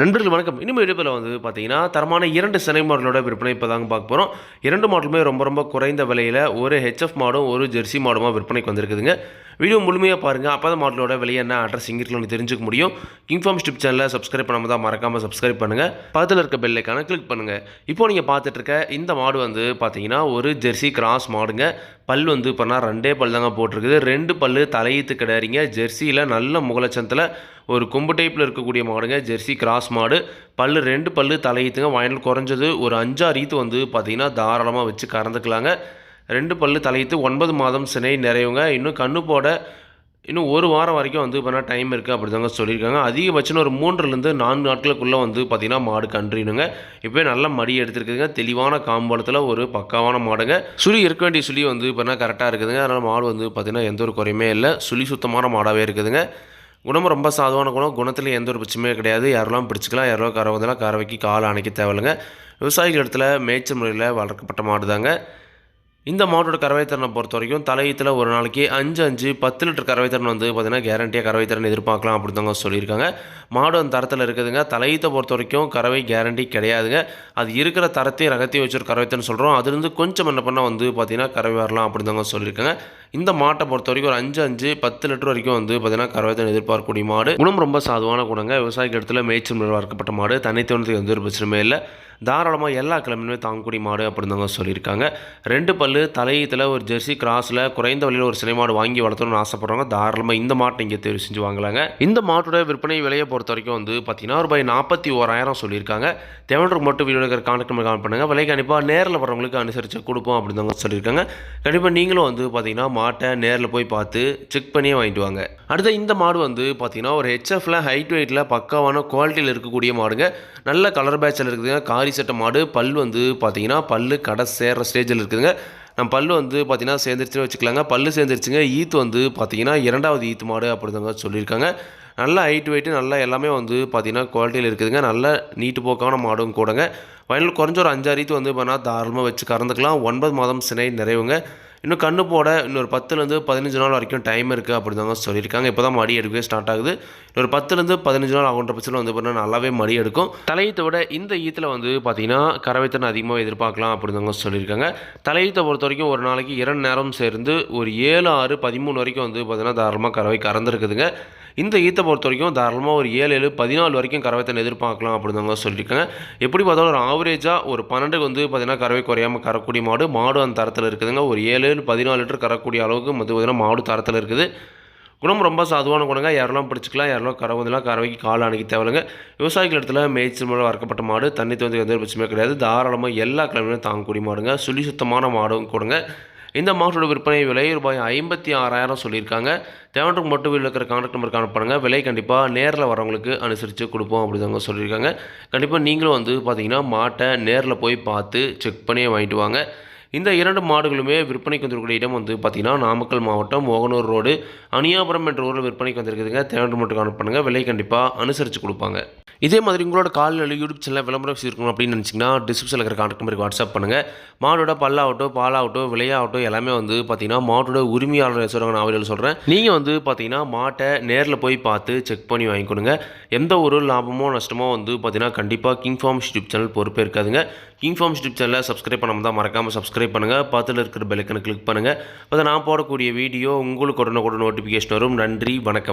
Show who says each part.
Speaker 1: நண்பர்கள் வணக்கம். இனிமேல் இடைப்பில் வந்து பார்த்தீங்கன்னா தரமான இரண்டு சினை மாடலோட விற்பனை இப்போ தாங்க பார்க்க போகிறோம் இரண்டு மாடலுமே ரொம்ப ரொம்ப குறைந்த விலையில் ஒரு ஹெச்எஃப் மாடும் ஒரு ஜெர்சி மாடுமா விற்பனைக்கு வந்திருக்குதுங்க. வீடியோ முழுமையாக பாருங்கள் அப்போ தான் மாடலோட விலை என்ன அட்ரஸ் இங்கிருக்கணும் தெரிஞ்சுக்க முடியும். கிங்ஃபார்ம் ஸ்டிப் சேனலை சப்ஸ்கிரைப் பண்ணாமல் தான் மறக்காமல் சப்ஸ்கிரைப் பண்ணுங்கள் பக்கத்தில் இருக்க பெல்லைக்கான கிளிக் பண்ணுங்கள் இப்போ நீங்கள் பார்த்துட்டு இருக்க இந்த மாடு வந்து பார்த்தீங்கன்னா ஒரு ஜெர்சி கிராஸ் மாடுங்க. பல் வந்து இப்போனா ரெண்டே பல் தாங்க போட்டிருக்குது. ரெண்டு பல் தலையீத்து கிடையாதுங்க. ஜெர்சியில் நல்ல முகலட்சத்தில் ஒரு கொம்பு டைப்பில் இருக்கக்கூடிய மாடுங்க ஜெர்சி கிராஸ் மாடு. பல்லு ரெண்டு பல்லு தலையீத்துங்க. வயல் குறைஞ்சது ஒரு அஞ்சாறு ஈத்து வந்து பார்த்திங்கன்னா தாராளமாக வச்சு கறந்துக்கலாங்க. ரெண்டு பல்லு தலையீத்து ஒன்பது மாதம் சினை நிறைவுங்க. இன்னும் கண்ணு போட இன்னும் ஒரு வாரம் வரைக்கும் வந்து இப்போ டைம் இருக்குது அப்படி தாங்க சொல்லியிருக்காங்க. அதிகபட்சம் ஒரு மூன்றுலேருந்து நான்கு நாட்களுக்குள்ளே வந்து பார்த்திங்கன்னா மாடு கன்றினுங்க இப்போ நல்ல மடி எடுத்துருக்குதுங்க. தெளிவான காம்பளத்தில் ஒரு பக்காவான மாடுங்க. சுழி இருக்க வேண்டிய சுழி வந்து இப்போ கரெக்டாக இருக்குதுங்க. அதனால் மாடு வந்து பார்த்திங்கன்னா எந்த ஒரு குறையுமே இல்லை. சுழி சுத்தமான மாடாகவே இருக்குதுங்க. குணமும் ரொம்ப சாதுவான குணம். குணத்தில் எந்த ஒரு பிரச்சனையுமே கிடையாது. யாரெல்லாம் பிடிச்சிக்கலாம் யாரோ கறவதெல்லாம் கறவைக்கு காலை அணைக்க தேவையில்லைங்க. விவசாயிகள் இடத்துல மேய்ச்சல் முறையில் வளர்க்கப்பட்ட மாடு தாங்க இந்த மாட்டோட திறனை பொறுத்த வரைக்கும் தலையத்தில் ஒரு நாளைக்கு அஞ்சு அஞ்சு பத்து லிட்டர் கறவைத்திறன் வந்து பார்த்திங்கன்னா கேரண்டியாக கறவைத்திறன் எதிர்பார்க்கலாம் அப்படிதாங்க சொல்லியிருக்காங்க. மாடு அந்த தரத்தில் இருக்குதுங்க. தலையத்தை பொறுத்த வரைக்கும் கறவை கேரண்டி கிடையாதுங்க. அது இருக்கிற தரத்தையும் ரகத்தையும் வச்சு ஒரு திறன் சொல்கிறோம் அதுலேருந்து கொஞ்சம் என்ன பண்ணால் வந்து பார்த்திங்கன்னா கறவை வரலாம் அப்படி தாங்க சொல்லியிருக்காங்க. இந்த மாட்டை பொறுத்த வரைக்கும் ஒரு அஞ்சு அஞ்சு பத்து லிட்டர் வரைக்கும் வந்து பார்த்திங்கன்னா கறவைத்திறன் எதிர்பார்க்கக்கூடிய மாடு. குணம் ரொம்ப சாதுவான குணங்க. விவசாயிகள் இடத்துல மேய்ச்சல் முறை வளர்க்கப்பட்ட மாடு. தனித்தவனத்துக்கு எந்த ஒரு பிரச்சனையுமே இல்லை. தாராளமாக எல்லா கிழமையுமே தாங்கக்கூடிய மாடு அப்படின்னு தாங்க சொல்லியிருக்காங்க. ரெண்டு பல்லு தலையத்தில் ஒரு ஜெர்சி கிராஸில் குறைந்த வழியில் ஒரு சினை மாடு வாங்கி வளர்த்தணும்னு ஆசைப்படுறவங்க தாராளமாக இந்த மாட்டை இங்கே தேர்வு செஞ்சு வாங்கலாங்க. இந்த மாட்டோட விற்பனை விலையை பொறுத்த வரைக்கும் வந்து பார்த்தீங்கன்னா ரூபாய் நாற்பத்தி ஓராயிரம் சொல்லியிருக்காங்க. தேவனருக்கு மட்டும் வீடியோ இருக்கிற கான்டாக்ட் நம்பர் கால் பண்ணுங்கள் விலை கண்டிப்பாக நேரில் வரவங்களுக்கு அனுசரித்து கொடுப்போம் அப்படின்னு தாங்க சொல்லியிருக்காங்க. கண்டிப்பாக நீங்களும் வந்து பார்த்தீங்கன்னா மாட்டை நேரில் போய் பார்த்து செக் பண்ணியே வாங்கிட்டு வாங்க. அடுத்த இந்த மாடு வந்து பார்த்தீங்கன்னா ஒரு ஹெச்எஃப்ல ஹைட் வெயிட்டில் பக்காவான குவாலிட்டியில் இருக்கக்கூடிய மாடுங்க. நல்ல கலர் பேட்சில் இருக்குதுங்க. காரி சட்டை மாடு. பல் வந்து பார்த்தீங்கன்னா பல்லு கடை சேர்ற ஸ்டேஜில் இருக்குதுங்க. நம்ம பல் வந்து பார்த்தீங்கன்னா சேர்ந்துருச்சுன்னு வச்சுக்கலாங்க. பல் சேர்ந்துருச்சுங்க. ஈத்து வந்து பார்த்தீங்கன்னா இரண்டாவது ஈத்து மாடு அப்படிதாங்க சொல்லியிருக்காங்க. நல்ல ஹைட் வெயிட்டு நல்லா எல்லாமே வந்து பார்த்தீங்கன்னா குவாலிட்டியில் இருக்குதுங்க. நல்ல நீட்டு போக்கான மாடும் கூடங்க. வயலில் குறைஞ்ச ஒரு அஞ்சாறு ஈத்து வந்து பார்த்தீங்கன்னா தாராளமாக வச்சு கறந்துக்கலாம். ஒன்பது மாதம் சினை நிறைவுங்க. இன்னும் கண்ணு போட இன்னொரு பத்துலேருந்து பதினஞ்சு நாள் வரைக்கும் டைம் இருக்குது அப்படி தாங்க சொல்லியிருக்காங்க. இப்போ தான் மடி எடுக்கவே ஸ்டார்ட் ஆகுது. இன்னொரு பத்துலேருந்து பதினஞ்சு நாள் ஆகுன்ற பட்சத்தில் வந்து பார்த்தீங்கன்னா நல்லாவே மடி எடுக்கும். தலையத்தை விட இந்த ஈத்தில் வந்து பார்த்தீங்கன்னா கரவைத்தன் அதிகமாக எதிர்பார்க்கலாம் அப்படி தாங்க சொல்லியிருக்காங்க. தலையத்தை பொறுத்த வரைக்கும் ஒரு நாளைக்கு இரண்டு நேரம் சேர்ந்து ஒரு ஏழு ஆறு பதிமூணு வரைக்கும் வந்து பார்த்தீங்கன்னா தாராளமாக கறவை கறந்துருக்குதுங்க. இந்த ஈத்தை பொறுத்த வரைக்கும் தாராளமாக ஒரு ஏழு ஏழு பதினாலு வரைக்கும் கறவைத்தனை எதிர்பார்க்கலாம் அப்படின்னு தாங்க சொல்லியிருக்காங்க. எப்படி பார்த்தாலும் ஒரு ஆவரேஜாக ஒரு பன்னெண்டுக்கு வந்து பார்த்திங்கன்னா கறவை குறையாமல் கறக்கூடிய மாடு மாடு அந்த தரத்தில் இருக்குதுங்க. ஒரு ஏழு பதினாலு லிட்டர் கறக்கூடிய அளவுக்கு வந்து பார்த்திங்கன்னா மாடு தரத்தில் இருக்குது. குணம் ரொம்ப சாதுவான குணங்க. யாரெல்லாம் பிடிச்சிக்கலாம் யாரெல்லாம் கறவதெல்லாம் கறவைக்கு கால் அணைக்க தேவையில்லைங்க. விவசாயிகள் இடத்துல மேய்ச்சல் மூலம் வறக்கப்பட்ட மாடு தண்ணி தோந்து எந்த பிரச்சனையும் கிடையாது. தாராளமாக எல்லா கிழமையும் தாங்கக்கூடிய மாடுங்க. சுழி சுத்தமான மாடும் கொடுங்க. இந்த மாட்டோட விற்பனை விலை ரூபாய் ஐம்பத்தி ஆறாயிரம் சொல்லியிருக்காங்க. தேவன்றுக்கு மட்டும் வீட்டில் இருக்கிற கான்டாக்ட் நம்பர் காணப்படுங்க விலை கண்டிப்பாக நேரில் வரவங்களுக்கு அனுசரித்து கொடுப்போம் அப்படிதாங்க சொல்லியிருக்காங்க. கண்டிப்பாக நீங்களும் வந்து பார்த்தீங்கன்னா மாட்டை நேரில் போய் பார்த்து செக் பண்ணியே வாங்கிட்டு வாங்க. இந்த இரண்டு மாடுகளுமே விற்பனைக்கு வந்திருக்கக்கூடிய இடம் வந்து பார்த்திங்கன்னா நாமக்கல் மாவட்டம் மோகனூர் ரோடு. அணியாபுரம் என்ற ஊரில் விற்பனைக்கு வந்திருக்குதுங்க. தேவன்று மட்டும் அனுப்பணுங்க விலை கண்டிப்பாக அனுசரித்து கொடுப்பாங்க. இதே மாதிரி உங்களோட காலில் யூடியூப் சேனலில் விளம்பரம் இருக்கணும் அப்படின்னு நினச்சிங்கன்னா டிஸ்கிரிப்ஷனில் இருக்கிற கான்டாக்ட் நம்பருக்கு வாட்ஸ்அப் பண்ணுங்கள் மாடோட பல்லாகட்டும் பாலாகட்டும் விலையாகட்டும் எல்லாமே வந்து பார்த்தீங்கன்னா மாட்டோட உரிமையாளர் சொல்கிறாங்க நான் அவர்கள் சொல்கிறேன் நீங்கள் வந்து பார்த்தீங்கன்னா மாட்டை நேரில் போய் பார்த்து செக் பண்ணி வாங்கிக்கொடுங்க. எந்த ஒரு லாபமோ நஷ்டமோ வந்து பார்த்தீங்கன்னா கண்டிப்பாக கிங் ஃபார்ம் யூடியூப் சேனல் பொறுப்பே இருக்காதுங்க கிங் ஃபார்ம் யூடியூப் சேனலில் சப்ஸ்கிரைப் பண்ணாமல் தான் மறக்காமல் சப்ஸ்கிரைப் பண்ணுங்கள் பத்தில் இருக்கிற பெல்லைக்கனை கிளிக் பண்ணுங்கள் அதை நான் போடக்கூடிய வீடியோ உங்களுக்கு உடனே கூட நோட்டிஃபிகேஷன் வரும். நன்றி வணக்கம்.